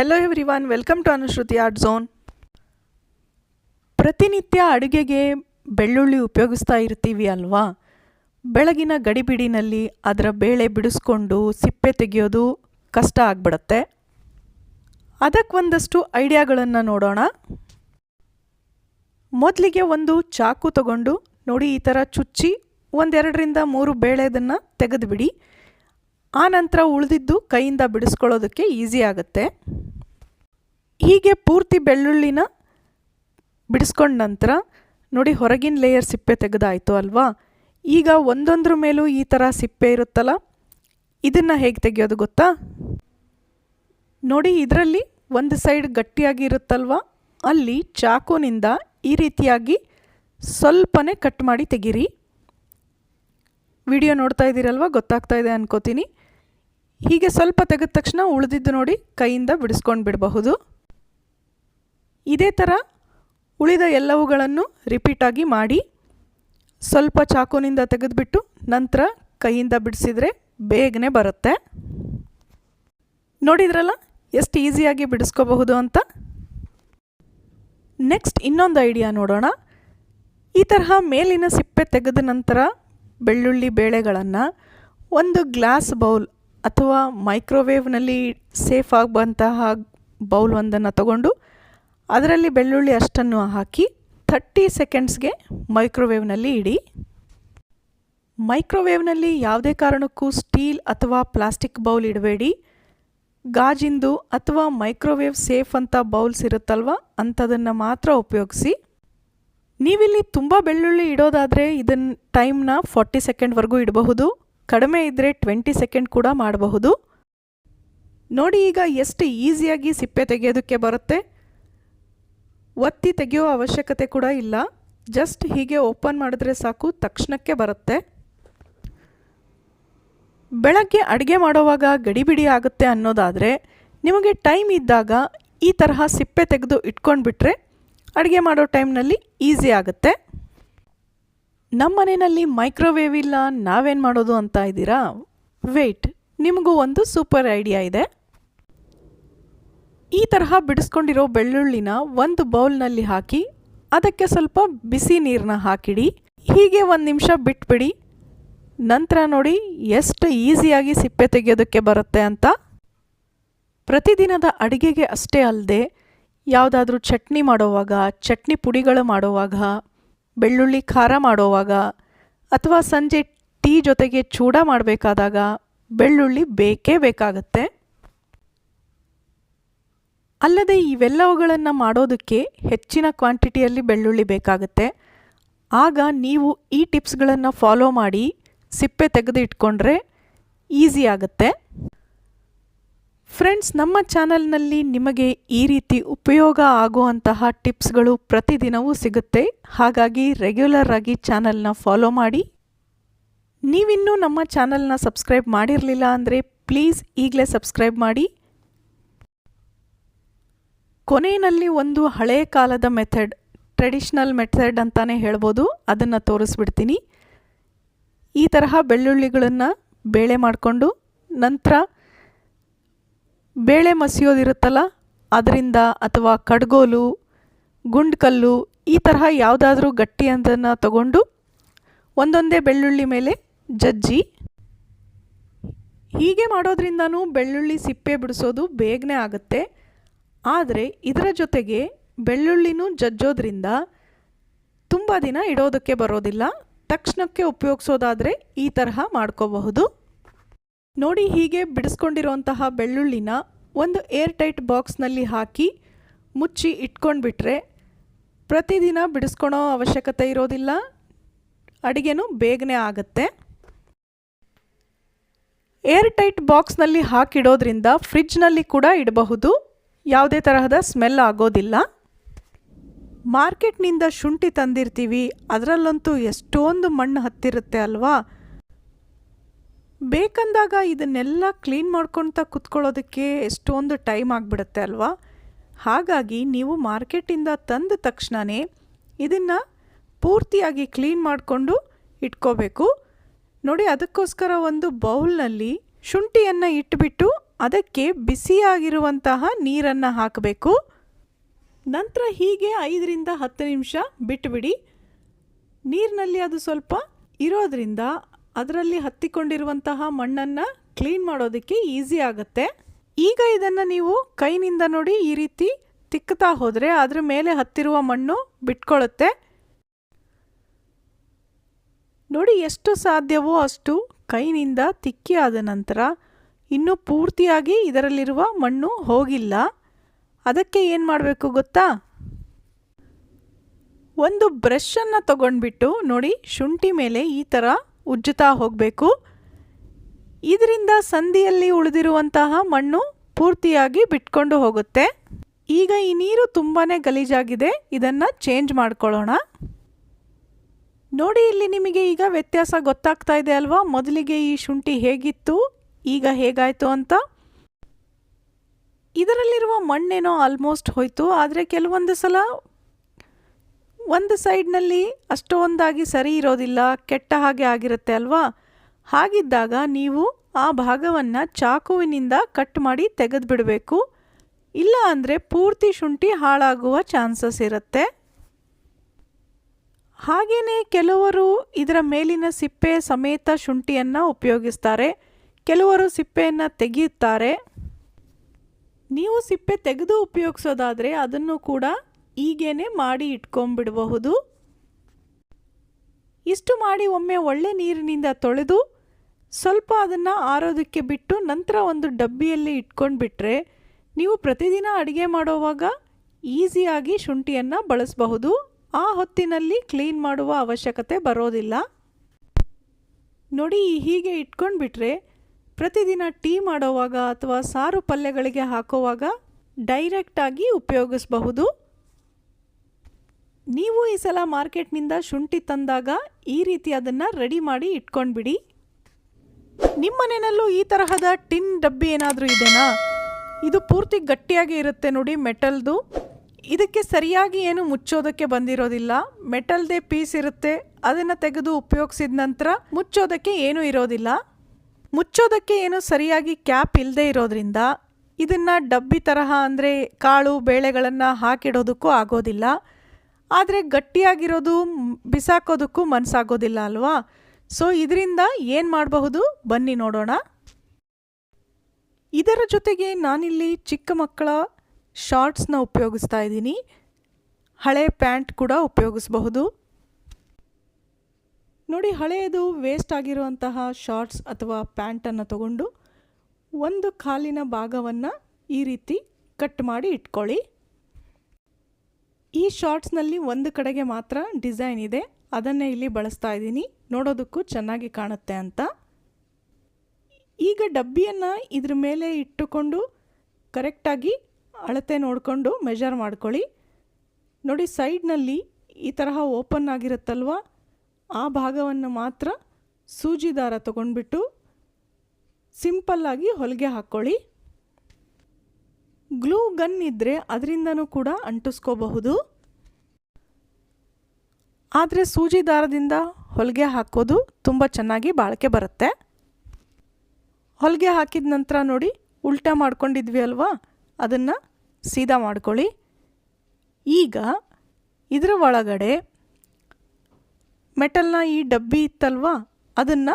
Hello everyone welcome to Anushruti art zone ಪ್ರತಿನಿತ್ಯ ಅಡುಗೆಗೆ ಬೆಳ್ಳುಳ್ಳಿ ಉಪಯೋಗಿಸ್ತಾ ಇರ್ತೀವಿ ಅಲ್ವಾ? ಬೆಳಗಿನ ಗಡಿಬಿಡಿನಲ್ಲಿ ಅದರ ಬೇಳೆ ಬಿಡಿಸ್ಕೊಂಡು ಸಿಪ್ಪೆ ತೆಗೆಯೋದು ಕಷ್ಟ ಆಗಿಬಿಡುತ್ತೆ. ಅದಕ್ಕೆ ಒಂದಷ್ಟು ಐಡಿಯಾಗಳನ್ನು ನೋಡೋಣ. ಮೊದಲಿಗೆ ಒಂದು ಚಾಕು ತಗೊಂಡು ನೋಡಿ ಈ ಥರ ಚುಚ್ಚಿ ಒಂದೆರಡರಿಂದ ಮೂರು ಬೇಳೆದನ್ನು ತೆಗೆದುಬಿಡಿ. ಆ ನಂತರ ಉಳಿದಿದ್ದು ಕೈಯಿಂದ ಬಿಡಿಸ್ಕೊಳ್ಳೋದಕ್ಕೆ ಈಸಿ ಆಗುತ್ತೆ. ಹೀಗೆ ಪೂರ್ತಿ ಬೆಳ್ಳುಳ್ಳಿನ ಬಿಡಿಸ್ಕೊಂಡ ನಂತರ ನೋಡಿ ಹೊರಗಿನ ಲೇಯರ್ ಸಿಪ್ಪೆ ತೆಗೆದಾಯಿತು ಅಲ್ವಾ? ಈಗ ಒಂದೊಂದ್ರ ಮೇಲೂ ಈ ಥರ ಸಿಪ್ಪೆ ಇರುತ್ತಲ್ಲ, ಇದನ್ನು ಹೇಗೆ ತೆಗೆಯೋದು ಗೊತ್ತಾ? ನೋಡಿ ಇದರಲ್ಲಿ ಒಂದು ಸೈಡ್ ಗಟ್ಟಿಯಾಗಿ ಇರುತ್ತಲ್ವ? ಅಲ್ಲಿ ಚಾಕುನಿಂದ ಈ ರೀತಿಯಾಗಿ ಸ್ವಲ್ಪನೇ ಕಟ್ ಮಾಡಿ ತೆಗೀರಿ. ವಿಡಿಯೋ ನೋಡ್ತಾ ಇದ್ದೀರಲ್ವ? ಗೊತ್ತಾಗ್ತಾ ಇದೆ ಅನ್ಕೋತೀನಿ. ಹೀಗೆ ಸ್ವಲ್ಪ ತೆಗೆದ ತಕ್ಷಣ ಉಳಿದಿದ್ದು ನೋಡಿ ಕೈಯಿಂದ ಬಿಡಿಸ್ಕೊಂಡು ಬಿಡಬಹುದು. ಇದೇ ಥರ ಉಳಿದ ಎಲ್ಲವುಗಳನ್ನು ರಿಪೀಟಾಗಿ ಮಾಡಿ ಸ್ವಲ್ಪ ಚಾಕುನಿಂದ ತೆಗೆದುಬಿಟ್ಟು ನಂತರ ಕೈಯಿಂದ ಬಿಡಿಸಿದರೆ ಬೇಗನೆ ಬರುತ್ತೆ. ನೋಡಿದ್ರಲ್ಲ, ಎಷ್ಟು ಈಸಿಯಾಗಿ ಬಿಡಿಸ್ಕೋಬಹುದು ಅಂತ? ನೆಕ್ಸ್ಟ್ ಇನ್ನೊಂದು ಐಡಿಯಾ ನೋಡೋಣ. ಈ ತರಹ ಮೇಲಿನ ಸಿಪ್ಪೆ ತೆಗೆದ ನಂತರ ಬೆಳ್ಳುಳ್ಳಿ ಬೇಳೆಗಳನ್ನು ಒಂದು ಗ್ಲಾಸ್ ಬೌಲ್ ಅಥವಾ ಮೈಕ್ರೋವೇವ್ನಲ್ಲಿ ಸೇಫ್ ಆಗುವಂತಹ ಬೌಲ್ ಒಂದನ್ನು ತಗೊಂಡು ಅದರಲ್ಲಿ ಬೆಳ್ಳುಳ್ಳಿ ಅಷ್ಟನ್ನು ಹಾಕಿ ಥರ್ಟಿ ಸೆಕೆಂಡ್ಸ್ಗೆ ಮೈಕ್ರೋವೇವ್ನಲ್ಲಿ ಇಡಿ. ಮೈಕ್ರೋವೇವ್ನಲ್ಲಿ ಯಾವುದೇ ಕಾರಣಕ್ಕೂ ಸ್ಟೀಲ್ ಅಥವಾ ಪ್ಲಾಸ್ಟಿಕ್ ಬೌಲ್ ಇಡಬೇಡಿ. ಗಾಜಿಂದು ಅಥವಾ ಮೈಕ್ರೋವೇವ್ ಸೇಫ್ ಅಂತ ಬೌಲ್ಸ್ ಇರುತ್ತಲ್ವ ಅಂಥದನ್ನು ಮಾತ್ರ ಉಪಯೋಗಿಸಿ. ನೀವಿಲ್ಲಿ ತುಂಬ ಬೆಳ್ಳುಳ್ಳಿ ಇಡೋದಾದರೆ ಇದನ್ನು ಟೈಮ್ನ ಫಾರ್ಟಿ ಸೆಕೆಂಡ್ವರೆಗೂ ಇಡಬಹುದು. ಕಡಿಮೆ ಇದ್ದರೆ ಟ್ವೆಂಟಿ ಸೆಕೆಂಡ್ ಕೂಡ ಮಾಡಬಹುದು. ನೋಡಿ ಈಗ ಎಷ್ಟು ಈಸಿಯಾಗಿ ಸಿಪ್ಪೆ ತೆಗೆಯೋದಕ್ಕೆ ಬರುತ್ತೆ. ಒತ್ತಿ ತೆಗೆಯೋ ಅವಶ್ಯಕತೆ ಕೂಡ ಇಲ್ಲ. ಜಸ್ಟ್ ಹೀಗೆ ಓಪನ್ ಮಾಡಿದ್ರೆ ಸಾಕು, ತಕ್ಷಣಕ್ಕೆ ಬರುತ್ತೆ. ಬೆಳಗ್ಗೆ ಅಡುಗೆ ಮಾಡುವಾಗ ಗಡಿಬಿಡಿ ಆಗುತ್ತೆ ಅನ್ನೋದಾದರೆ, ನಿಮಗೆ ಟೈಮ್ ಇದ್ದಾಗ ಈ ತರಹ ಸಿಪ್ಪೆ ತೆಗೆದು ಇಟ್ಕೊಂಡ್ಬಿಟ್ರೆ ಅಡುಗೆ ಮಾಡೋ ಟೈಮ್ನಲ್ಲಿ ಈಸಿ ಆಗುತ್ತೆ. ನಮ್ಮ ಮನೆಯಲ್ಲಿ ಮೈಕ್ರೋವೇವ್ ಇಲ್ಲ, ನಾವೇನು ಮಾಡೋದು ಅಂತ ಇದ್ದೀರಾ? ವೆಯ್ಟ್ ನಿಮಗೂ ಒಂದು ಸೂಪರ್ ಐಡಿಯಾ ಇದೆ. ಈ ತರಹ ಬಿಡಿಸ್ಕೊಂಡಿರೋ ಬೆಳ್ಳುಳ್ಳಿನ ಒಂದು ಬೌಲ್ನಲ್ಲಿ ಹಾಕಿ, ಅದಕ್ಕೆ ಸ್ವಲ್ಪ ಬಿಸಿ ನೀರನ್ನ ಹಾಕಿಡಿ. ಹೀಗೆ ಒಂದು ನಿಮಿಷ ಬಿಟ್ಬಿಡಿ. ನಂತರ ನೋಡಿ ಎಷ್ಟು ಈಸಿಯಾಗಿ ಸಿಪ್ಪೆ ತೆಗೆಯೋದಕ್ಕೆ ಬರುತ್ತೆ ಅಂತ. ಪ್ರತಿದಿನದ ಅಡುಗೆಗೆ ಅಷ್ಟೇ ಅಲ್ಲದೆ ಯಾವುದಾದ್ರೂ ಚಟ್ನಿ ಮಾಡೋವಾಗ, ಚಟ್ನಿ ಪುಡಿಗಳು ಮಾಡೋವಾಗ ಬೆಳ್ಳುಳ್ಳಿ ಖಾರ ಮಾಡೋವಾಗ ಅಥವಾ ಸಂಜೆ ಟೀ ಜೊತೆಗೆ ಚೂಡ ಮಾಡಬೇಕಾದಾಗ ಬೆಳ್ಳುಳ್ಳಿ ಬೇಕೇ ಬೇಕಾಗತ್ತೆ. ಅಲ್ಲದೆ ಇವೆಲ್ಲವುಗಳನ್ನು ಮಾಡೋದಕ್ಕೆ ಹೆಚ್ಚಿನ ಕ್ವಾಂಟಿಟಿಯಲ್ಲಿ ಬೆಳ್ಳುಳ್ಳಿ ಬೇಕಾಗುತ್ತೆ. ಆಗ ನೀವು ಈ ಟಿಪ್ಸ್ಗಳನ್ನು ಫಾಲೋ ಮಾಡಿ ಸಿಪ್ಪೆ ತೆಗೆದು ಇಟ್ಕೊಂಡ್ರೆ ಈಸಿ ಆಗುತ್ತೆ. ಫ್ರೆಂಡ್ಸ್ ನಮ್ಮ ಚಾನಲ್ನಲ್ಲಿ ನಿಮಗೆ ಈ ರೀತಿ ಉಪಯೋಗ ಆಗುವಂತಹ ಟಿಪ್ಸ್ಗಳು ಪ್ರತಿದಿನವೂ ಸಿಗುತ್ತೆ. ಹಾಗಾಗಿ ರೆಗ್ಯುಲರ್ ಆಗಿ ಚಾನಲ್ನ ಫಾಲೋ ಮಾಡಿ. ನೀವಿನ್ನೂ ನಮ್ಮ ಚಾನಲ್ನ ಸಬ್ಸ್ಕ್ರೈಬ್ ಮಾಡಿರಲಿಲ್ಲ ಅಂದರೆ ಪ್ಲೀಸ್ ಈಗಲೇ ಸಬ್ಸ್ಕ್ರೈಬ್ ಮಾಡಿ. ಕೊನೆಯಲ್ಲಿ ಒಂದು ಹಳೆಯ ಕಾಲದ ಮೆಥಡ್ ಟ್ರೆಡಿಷ್ನಲ್ ಮೆಥಡ್ ಅಂತಲೇ ಹೇಳ್ಬೋದು. ಅದನ್ನು ತೋರಿಸ್ಬಿಡ್ತೀನಿ. ಈ ತರಹ ಬೆಳ್ಳುಳ್ಳಿಗಳನ್ನು ಬೇಳೆ ಮಾಡಿಕೊಂಡು ನಂತರ ಬೇಳೆ ಮಸಿಯೋದಿರುತ್ತಲ್ಲ, ಅದರಿಂದ ಅಥವಾ ಕಡ್ಗೋಲು, ಗುಂಡ್ಕಲ್ಲು, ಈ ತರಹ ಯಾವುದಾದ್ರೂ ಗಟ್ಟಿ ಅದನ್ನು ತಗೊಂಡು ಒಂದೊಂದೇ ಬೆಳ್ಳುಳ್ಳಿ ಮೇಲೆ ಜಜ್ಜಿ. ಹೀಗೆ ಮಾಡೋದ್ರಿಂದನೂ ಬೆಳ್ಳುಳ್ಳಿ ಸಿಪ್ಪೆ ಬಿಡಿಸೋದು ಬೇಗನೆ ಆಗುತ್ತೆ. ಆದರೆ ಇದರ ಜೊತೆಗೆ ಬೆಳ್ಳುಳ್ಳಿನೂ ಜಜ್ಜೋದ್ರಿಂದ ತುಂಬ ದಿನ ಇಡೋದಕ್ಕೆ ಬರೋದಿಲ್ಲ. ತಕ್ಷಣಕ್ಕೆ ಉಪಯೋಗಿಸೋದಾದರೆ ಈ ತರಹ ಮಾಡ್ಕೋಬಹುದು. ನೋಡಿ ಹೀಗೆ ಬಿಡಿಸ್ಕೊಂಡಿರುವಂತಹ ಬೆಳ್ಳುಳ್ಳಿನ ಒಂದು ಏರ್ ಟೈಟ್ ಬಾಕ್ಸ್ನಲ್ಲಿ ಹಾಕಿ ಮುಚ್ಚಿ ಇಟ್ಕೊಂಡ್ಬಿಟ್ರೆ ಪ್ರತಿದಿನ ಬಿಡಿಸ್ಕೊಳೋ ಅವಶ್ಯಕತೆ ಇರೋದಿಲ್ಲ. ಅಡುಗೆನೂ ಬೇಗನೆ ಆಗುತ್ತೆ. ಏರ್ ಟೈಟ್ ಬಾಕ್ಸ್ನಲ್ಲಿ ಹಾಕಿಡೋದ್ರಿಂದ ಫ್ರಿಡ್ಜ್ನಲ್ಲಿ ಕೂಡ ಇಡಬಹುದು. ಯಾವುದೇ ತರಹದ ಸ್ಮೆಲ್ ಆಗೋದಿಲ್ಲ. ಮಾರ್ಕೆಟ್ನಿಂದ ಶುಂಠಿ ತಂದಿರ್ತೀವಿ, ಅದರಲ್ಲಂತೂ ಎಷ್ಟೊಂದು ಮಣ್ಣು ಹತ್ತಿರುತ್ತೆ ಅಲ್ವಾ? ಬೇಕಂದಾಗ ಇದನ್ನೆಲ್ಲ ಕ್ಲೀನ್ ಮಾಡ್ಕೊಳ್ತಾ ಕುತ್ಕೊಳ್ಳೋದಕ್ಕೆ ಎಷ್ಟೊಂದು ಟೈಮ್ ಆಗಿಬಿಡುತ್ತೆ ಅಲ್ವಾ? ಹಾಗಾಗಿ ನೀವು ಮಾರ್ಕೆಟಿಂದ ತಂದ ತಕ್ಷಣವೇ ಇದನ್ನು ಪೂರ್ತಿಯಾಗಿ ಕ್ಲೀನ್ ಮಾಡಿಕೊಂಡು ಇಟ್ಕೋಬೇಕು. ನೋಡಿ, ಅದಕ್ಕೋಸ್ಕರ ಒಂದು ಬೌಲ್ನಲ್ಲಿ ಶುಂಠಿಯನ್ನು ಇಟ್ಟುಬಿಟ್ಟು ಅದಕ್ಕೆ ಬಿಸಿಯಾಗಿರುವಂತಹ ನೀರನ್ನು ಹಾಕಬೇಕು. ನಂತರ ಹೀಗೆ ಐದರಿಂದ ಹತ್ತು ನಿಮಿಷ ಬಿಟ್ಟುಬಿಡಿ ನೀರಿನಲ್ಲಿ ಅದು ಸ್ವಲ್ಪ ಇರೋದ್ರಿಂದ ಅದರಲ್ಲಿ ಹತ್ತಿಕೊಂಡಿರುವಂತಹ ಮಣ್ಣನ್ನು ಕ್ಲೀನ್ ಮಾಡೋದಕ್ಕೆ ಈಸಿ ಆಗುತ್ತೆ. ಈಗ ಇದನ್ನು ನೀವು ಕೈನಿಂದ ನೋಡಿ ಈ ರೀತಿ ತಿಕ್ಕುತ್ತಾ ಹೋದರೆ ಅದರ ಮೇಲೆ ಹತ್ತಿರುವ ಮಣ್ಣು ಬಿಟ್ಕೊಳ್ಳುತ್ತೆ ನೋಡಿ ಎಷ್ಟು ಸಾಧ್ಯವೋ ಅಷ್ಟು ಕೈನಿಂದ ತಿಕ್ಕಿ ಆದ ನಂತರ ಇನ್ನೂ ಪೂರ್ತಿಯಾಗಿ ಇದರಲ್ಲಿರುವ ಮಣ್ಣು ಹೋಗಿಲ್ಲ. ಅದಕ್ಕೆ ಏನು ಮಾಡಬೇಕು ಗೊತ್ತಾ? ಒಂದು ಬ್ರಷನ್ನು ತಗೊಂಡ್ಬಿಟ್ಟು ನೋಡಿ ಶುಂಠಿ ಮೇಲೆ ಈ ಥರ ಉಜ್ಜುತ್ತಾ ಹೋಗಬೇಕು. ಇದರಿಂದ ಸಂಧಿಯಲ್ಲಿ ಉಳಿದಿರುವಂತಹ ಮಣ್ಣು ಪೂರ್ತಿಯಾಗಿ ಬಿಟ್ಕೊಂಡು ಹೋಗುತ್ತೆ. ಈಗ ಈ ನೀರು ತುಂಬಾ ಗಲೀಜಾಗಿದೆ. ಇದನ್ನು ಚೇಂಜ್ ಮಾಡ್ಕೊಳ್ಳೋಣ. ನೋಡಿ, ಇಲ್ಲಿ ನಿಮಗೆ ಈಗ ವ್ಯತ್ಯಾಸ ಗೊತ್ತಾಗ್ತಾ ಇದೆ ಅಲ್ವಾ? ಮೊದಲಿಗೆ ಈ ಶುಂಠಿ ಹೇಗಿತ್ತು, ಈಗ ಹೇಗಾಯಿತು ಅಂತ. ಇದರಲ್ಲಿರುವ ಮಣ್ಣೇನೋ ಆಲ್ಮೋಸ್ಟ್ ಹೋಯಿತು, ಆದರೆ ಕೆಲವೊಂದು ಸಲ ಒಂದು ಸೈಡ್ನಲ್ಲಿ ಅಷ್ಟೊಂದಾಗಿ ಸರಿ ಇರೋದಿಲ್ಲ, ಕೆಟ್ಟ ಹಾಗೆ ಆಗಿರುತ್ತೆ ಅಲ್ವಾ? ಹಾಗಿದ್ದಾಗ ನೀವು ಆ ಭಾಗವನ್ನು ಚಾಕುವಿನಿಂದ ಕಟ್ ಮಾಡಿ ತೆಗೆದುಬಿಡಬೇಕು. ಇಲ್ಲ ಅಂದರೆ ಪೂರ್ತಿ ಶುಂಠಿ ಹಾಳಾಗುವ ಚಾನ್ಸಸ್ ಇರುತ್ತೆ. ಹಾಗೆಯೇ ಕೆಲವರು ಇದರ ಮೇಲಿನ ಸಿಪ್ಪೆ ಸಮೇತ ಶುಂಠಿಯನ್ನು ಉಪಯೋಗಿಸ್ತಾರೆ. ಕೆಲವರು ಸಿಪ್ಪೆಯನ್ನು ತೆಗೆಯುತ್ತಾರೆ. ನೀವು ಸಿಪ್ಪೆ ತೆಗೆದು ಉಪಯೋಗಿಸೋದಾದರೆ ಅದನ್ನು ಕೂಡ ಈಗೇನೆ ಮಾಡಿ ಇಟ್ಕೊಂಡ್ಬಿಡಬಹುದು. ಇಷ್ಟು ಮಾಡಿ ಒಮ್ಮೆ ಒಳ್ಳೆ ನೀರಿನಿಂದ ತೊಳೆದು ಸ್ವಲ್ಪ ಅದನ್ನು ಆರೋದಕ್ಕೆ ಬಿಟ್ಟು ನಂತರ ಒಂದು ಡಬ್ಬಿಯಲ್ಲಿ ಇಟ್ಕೊಂಡ್ಬಿಟ್ರೆ ನೀವು ಪ್ರತಿದಿನ ಅಡುಗೆ ಮಾಡುವಾಗ ಈಸಿಯಾಗಿ ಶುಂಠಿಯನ್ನು ಬಳಸಬಹುದು. ಆ ಹೊತ್ತಿನಲ್ಲಿ ಕ್ಲೀನ್ ಮಾಡುವ ಅವಶ್ಯಕತೆ ಬರೋದಿಲ್ಲ. ನೋಡಿ ಹೀಗೆ ಇಟ್ಕೊಂಡ್ಬಿಟ್ರೆ ಪ್ರತಿದಿನ ಟೀ ಮಾಡುವಾಗ ಅಥವಾ ಸಾರು ಪಲ್ಯಗಳಿಗೆ ಹಾಕುವಾಗ ಡೈರೆಕ್ಟಾಗಿ ಉಪಯೋಗಿಸಬಹುದು. ನೀವು ಈ ಸಲ ಮಾರ್ಕೆಟ್ನಿಂದ ಶುಂಠಿ ತಂದಾಗ ಈ ರೀತಿ ಅದನ್ನು ರೆಡಿ ಮಾಡಿ ಇಟ್ಕೊಂಡ್ಬಿಡಿ. ನಿಮ್ಮ ಮನೆಯಲ್ಲೂ ಈ ತರಹದ ಟಿನ್ ಡಬ್ಬಿ ಏನಾದರೂ ಇದೆನಾ? ಇದು ಪೂರ್ತಿ ಗಟ್ಟಿಯಾಗಿ ಇರುತ್ತೆ ನೋಡಿ ಮೆಟಲ್ದು. ಇದಕ್ಕೆ ಸರಿಯಾಗಿ ಏನು ಮುಚ್ಚೋದಕ್ಕೆ ಬಂದಿರೋದಿಲ್ಲ. ಮೆಟಲ್ದೇ ಪೀಸ್ ಇರುತ್ತೆ. ಅದನ್ನು ತೆಗೆದು ಉಪಯೋಗಿಸಿದ ನಂತರ ಮುಚ್ಚೋದಕ್ಕೆ ಏನೂ ಇರೋದಿಲ್ಲ. ಮುಚ್ಚೋದಕ್ಕೆ ಏನು ಸರಿಯಾಗಿ ಕ್ಯಾಪ್ ಇಲ್ಲದೆ ಇರೋದ್ರಿಂದ ಇದನ್ನು ಡಬ್ಬಿ ತರಹ ಅಂದರೆ ಕಾಳು, ಬೇಳೆಗಳನ್ನು ಹಾಕಿಡೋದಕ್ಕೂ ಆಗೋದಿಲ್ಲ. ಆದರೆ ಗಟ್ಟಿಯಾಗಿರೋದು ಬಿಸಾಕೋದಕ್ಕೂ ಮನಸ್ಸಾಗೋದಿಲ್ಲ ಅಲ್ವಾ? ಸೊ ಇದರಿಂದ ಏನು ಮಾಡಬಹುದು? ಬನ್ನಿ ನೋಡೋಣ. ಇದರ ಜೊತೆಗೆ ನಾನಿಲ್ಲಿ ಚಿಕ್ಕ ಮಕ್ಕಳ ಶಾರ್ಟ್ಸ್ನ ಉಪಯೋಗಿಸ್ತಾ ಇದ್ದೀನಿ. ಹಳೆ ಪ್ಯಾಂಟ್ ಕೂಡ ಉಪಯೋಗಿಸಬಹುದು. ನೋಡಿ, ಹಳೆಯದು ವೇಸ್ಟ್ ಆಗಿರುವಂತಹ ಶಾರ್ಟ್ಸ್ ಅಥವಾ ಪ್ಯಾಂಟನ್ನು ತಗೊಂಡು ಒಂದು ಕಾಲಿನ ಭಾಗವನ್ನು ಈ ರೀತಿ ಕಟ್ ಮಾಡಿ ಇಟ್ಕೊಳ್ಳಿ. ಈ ಶಾರ್ಟ್ಸ್ನಲ್ಲಿ ಒಂದು ಕಡೆಗೆ ಮಾತ್ರ ಡಿಸೈನ್ ಇದೆ. ಅದನ್ನೇ ಇಲ್ಲಿ ಬಳಸ್ತಾ ಇದ್ದೀನಿ. ನೋಡೋದಕ್ಕೂ ಚೆನ್ನಾಗಿ ಕಾಣುತ್ತೆ ಅಂತ. ಈಗ ಡಬ್ಬಿಯನ್ನು ಇದ್ರ ಮೇಲೆ ಇಟ್ಟುಕೊಂಡು ಕರೆಕ್ಟಾಗಿ ಅಳತೆ ನೋಡಿಕೊಂಡು ಮೆಜರ್ ಮಾಡ್ಕೊಳ್ಳಿ. ನೋಡಿ, ಸೈಡ್ನಲ್ಲಿ ಈ ತರಹ ಓಪನ್ ಆಗಿರುತ್ತಲ್ವ? ಆ ಭಾಗವನ್ನು ಮಾತ್ರ ಸೂಜಿದಾರ ತಗೊಂಡ್ಬಿಟ್ಟು ಸಿಂಪಲ್ಲಾಗಿ ಹೊಲಿಗೆ ಹಾಕ್ಕೊಳ್ಳಿ. ಗ್ಲೂ ಗನ್ ಇದ್ದರೆ ಅದರಿಂದನೂ ಕೂಡ ಅಂಟಿಸ್ಕೋಬಹುದು. ಆದರೆ ಸೂಜಿ ದಾರದಿಂದ ಹೊಲಿಗೆ ಹಾಕೋದು ತುಂಬ ಚೆನ್ನಾಗಿ ಬಾಳಿಕೆ ಬರುತ್ತೆ. ಹೊಲಿಗೆ ಹಾಕಿದ ನಂತರ ನೋಡಿ ಉಲ್ಟಾ ಮಾಡ್ಕೊಂಡಿದ್ವಿ ಅಲ್ವಾ? ಅದನ್ನು ಸೀದಾ ಮಾಡ್ಕೊಳ್ಳಿ. ಈಗ ಇದರ ಒಳಗಡೆ ಮೆಟಲ್ನ ಈ ಡಬ್ಬಿ ಇತ್ತಲ್ವಾ? ಅದನ್ನು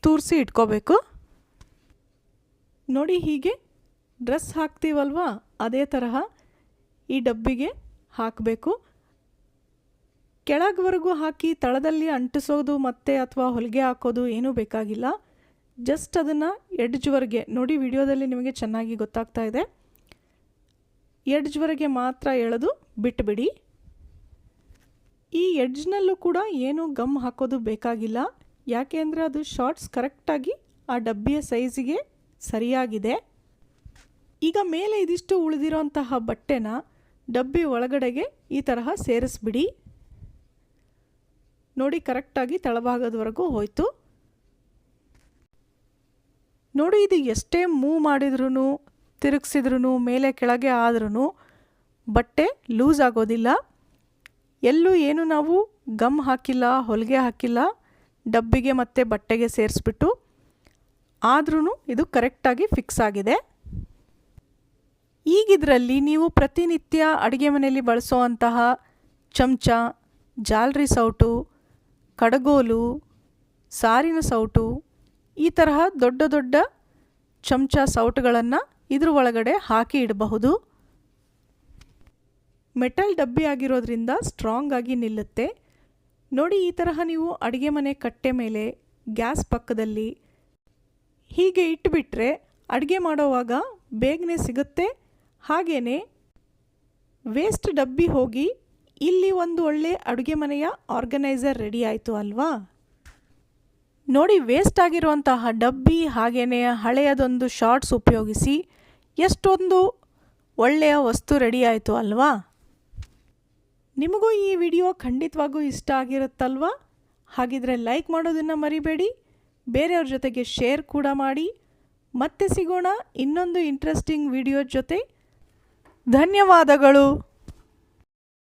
ತೂರಿಸಿ ಇಟ್ಕೋಬೇಕು. ನೋಡಿ ಹೀಗೆ ಡ್ರೆಸ್ ಹಾಕ್ತೀವಲ್ವ? ಅದೇ ತರಹ ಈ ಡಬ್ಬಿಗೆ ಹಾಕಬೇಕು. ಕೆಳಗವರೆಗೂ ಹಾಕಿ ತಳದಲ್ಲಿ ಅಂಟಿಸೋದು ಮತ್ತೆ ಅಥವಾ ಹೊಲಿಗೆ ಹಾಕೋದು ಏನೂ ಬೇಕಾಗಿಲ್ಲ. ಜಸ್ಟ್ ಅದನ್ನು ಎಡ್ಜ್ವರೆಗೆ, ನೋಡಿ ವಿಡಿಯೋದಲ್ಲಿ ನಿಮಗೆ ಚೆನ್ನಾಗಿ ಗೊತ್ತಾಗ್ತಾ ಇದೆ. ಎಡ್ಜ್ವರೆಗೆ ಮಾತ್ರ ಎಳೆದು ಬಿಟ್ಟುಬಿಡಿ ಈ ಎಡ್ಜ್ನಲ್ಲೂ ಕೂಡ ಏನು ಗಮ್ ಹಾಕೋದು ಬೇಕಾಗಿಲ್ಲ. ಯಾಕೆ ಅಂದರೆ ಅದು ಶಾರ್ಟ್ಸ್ ಕರೆಕ್ಟಾಗಿ ಆ ಡಬ್ಬಿಯ ಸೈಜಿಗೆ ಸರಿಯಾಗಿದೆ. ಈಗ ಮೇಲೆ ಇದಿಷ್ಟು ಉಳಿದಿರೋಂತಹ ಬಟ್ಟೆನ ಡಬ್ಬಿ ಒಳಗಡೆಗೆ ಈ ತರಹ ಸೇರಿಸ್ಬಿಡಿ. ನೋಡಿ ಕರೆಕ್ಟಾಗಿ ತಳಭಾಗದವರೆಗೂ ಹೋಯಿತು. ನೋಡಿ ಇದು ಎಷ್ಟೇ ಮೂವ್ ಮಾಡಿದ್ರೂ ತಿರುಗಿಸಿದ್ರೂ ಮೇಲೆ ಕೆಳಗೆ ಆದ್ರೂ ಬಟ್ಟೆ ಲೂಸ್ ಆಗೋದಿಲ್ಲ. ಎಲ್ಲೂ ಏನು ನಾವು ಗಮ್ ಹಾಕಿಲ್ಲ, ಹೊಲಿಗೆ ಹಾಕಿಲ್ಲ, ಡಬ್ಬಿಗೆ ಮತ್ತು ಬಟ್ಟೆಗೆ ಸೇರಿಸ್ಬಿಟ್ಟು ಆದ್ರೂ ಇದು ಕರೆಕ್ಟಾಗಿ ಫಿಕ್ಸ್ ಆಗಿದೆ. ಇದರಲ್ಲಿ ನೀವು ಪ್ರತಿನಿತ್ಯ ಅಡುಗೆ ಮನೆಯಲ್ಲಿ ಬಳಸುವಂತಹ ಚಮಚ, ಜಾಲರಿ ಸೌಟು, ಕಡಗೋಲು, ಸಾರಿನ ಸೌಟು, ಈ ತರಹ ದೊಡ್ಡ ದೊಡ್ಡ ಚಮಚ ಸೌಟುಗಳನ್ನು ಇದ್ರ ಒಳಗಡೆ ಹಾಕಿ ಇಡಬಹುದು. ಮೆಟಲ್ ಡಬ್ಬಿ ಆಗಿರೋದ್ರಿಂದ ಸ್ಟ್ರಾಂಗ್ ಆಗಿ ನಿಲ್ಲುತ್ತೆ. ನೋಡಿ, ಈ ತರಹ ನೀವು ಅಡುಗೆ ಮನೆ ಕಟ್ಟೆ ಮೇಲೆ, ಗ್ಯಾಸ್ ಪಕ್ಕದಲ್ಲಿ ಹೀಗೆ ಇಟ್ಬಿಟ್ರೆ ಅಡುಗೆ ಮಾಡೋವಾಗ ಬೇಗನೆ ಸಿಗುತ್ತೆ. ಹಾಗೆಯೇ ವೇಸ್ಟ್ ಡಬ್ಬಿ ಹೋಗಿ ಇಲ್ಲಿ ಒಂದು ಒಳ್ಳೆ ಅಡುಗೆ ಮನೆಯ ಆರ್ಗನೈಸರ್ ರೆಡಿ ಆಯಿತು ಅಲ್ವಾ? ನೋಡಿ ವೇಸ್ಟ್ ಆಗಿರುವಂತಹ ಡಬ್ಬಿ ಹಾಗೆಯೇ ಹಳೆಯದೊಂದು ಶಾರ್ಟ್ಸ್ ಉಪಯೋಗಿಸಿ ಎಷ್ಟೊಂದು ಒಳ್ಳೆಯ ವಸ್ತು ರೆಡಿ ಆಯಿತು ಅಲ್ವಾ? ನಿಮಗೂ ಈ ವಿಡಿಯೋ ಖಂಡಿತವಾಗೂ ಇಷ್ಟ ಆಗಿರುತ್ತಲ್ವಾ? ಹಾಗಿದ್ರೆ ಲೈಕ್ ಮಾಡೋದನ್ನು ಮರಿಬೇಡಿ, ಬೇರೆಯವ್ರ ಜೊತೆಗೆ ಶೇರ್ ಕೂಡ ಮಾಡಿ. ಮತ್ತೆ ಸಿಗೋಣ ಇನ್ನೊಂದು ಇಂಟ್ರೆಸ್ಟಿಂಗ್ ವಿಡಿಯೋ ಜೊತೆ. ಧನ್ಯವಾದಗಳು.